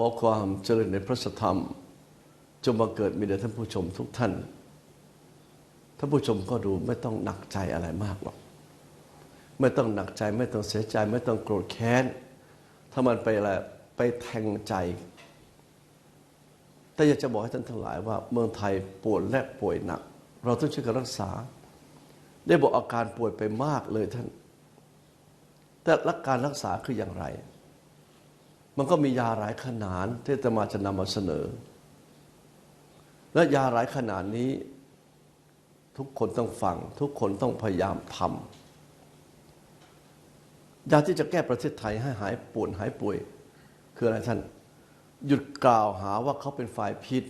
ขอความเจริญในพระธรรม จงมาเกิดมีแด่ท่านผู้ชมทุกท่าน ท่านผู้ชมก็ดูไม่ต้องหนักใจอะไรมากหรอก ไม่ต้องหนักใจไม่ต้องเสียใจ ไม่ต้องโกรธแค้น ถ้ามันไปอะไรไปแทงใจ แต่อยากจะบอกให้ท่านทั้งหลายว่า เมืองไทยปวดและป่วยหนัก เราต้องช่วยกันรักษา ได้บอกอาการป่วยไปมากเลยท่าน แต่รักการรักษาคืออย่างไร มันก็มียาหลายขนาดที่อาตมาจะนำมาเสนอ และยาหลายขนาดนี้ ทุกคนต้องฟัง ทุกคนต้องพยายามทำยาที่จะแก้ประเทศไทยให้หายป่วดหายป่วย คืออะไรท่าน หยุดกล่าวหาว่าเขาเป็นฝ่ายผิด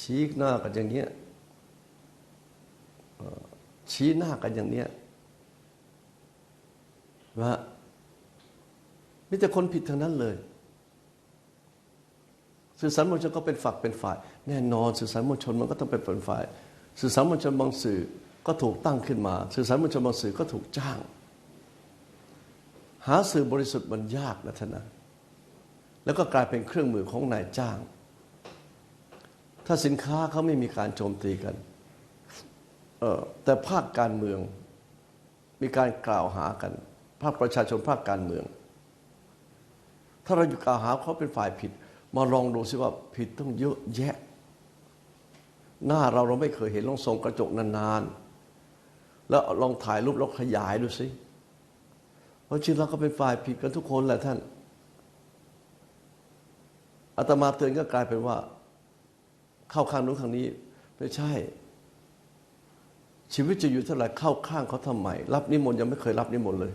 ชี้หน้ากันอย่างเนี้ยชี้หน้ากันอย่างเนี้ยว่ามีแต่คนผิดทั้งนั้นเลย สื่อสารมวลชนก็เป็นฝักเป็นฝ่าย แน่นอนสื่อสารมวลชนมันก็ต้องเป็นเป็นฝ่าย สื่อสารมวลชนบางสื่อก็ถูกตั้งขึ้นมา สื่อสารมวลชนบางสื่อก็ถูกจ้าง หาสื่อบริสุทธิ์มันยากนะท่านนะแล้วก็กลายเป็นเครื่องมือของนายจ้าง ถ้าสินค้าเขาไม่มีการโจมตีกันเออแต่ภาคการเมืองมีการกล่าวหากัน ภาคประชาชนภาคการเมือง ถ้าเราอยู่กล่าวหาเขาเป็นฝ่ายผิด มาลองดูสิว่าผิดต้องเยอะแยะ หน้าเราเราไม่เคยเห็นลองส่องกระจกนานๆ แล้วลองถ่ายรูปแล้วขยายดูสิเพราะจริงเราก็เป็นฝ่ายผิดกันทุกคนแหละท่านอาตมาเตือนก็กลายเป็นว่า เข้าข้างนู้นข้างนี้ไม่ใช่ ชีวิตจะอยู่เท่าไหร่เข้าข้างเขาทำไมรับนิมนต์ยังไม่เคยรับนิมนต์เลย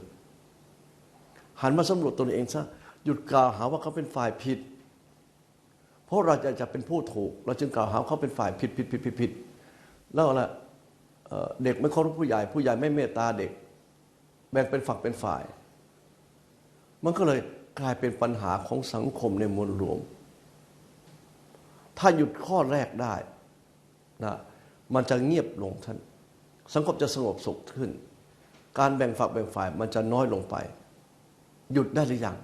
หันมาสำรวจตนเองซะหยุดกล่าวหาว่าเขาเป็นฝ่ายผิด เพราะเราจะจะเป็นผู้ถูก เราจึงกล่าวหาเขาเป็นฝ่ายผิดผิดผิดผิดผิดแล้วอะไรเอ่อเด็กไม่เคารพผู้ใหญ่ผู้ใหญ่ไม่เมตตาเด็ก แบ่งเป็นฝักเป็นฝ่าย มันก็เลยกลายเป็นปัญหาของสังคมในมวลรวม ถ้าหยุดข้อแรกได้นะมันจะเงียบลงท่านสังคมจะสงบสุขขึ้น การแบ่งฝักแบ่งฝ่ายมันจะน้อยลงไป หยุดได้หรือยัง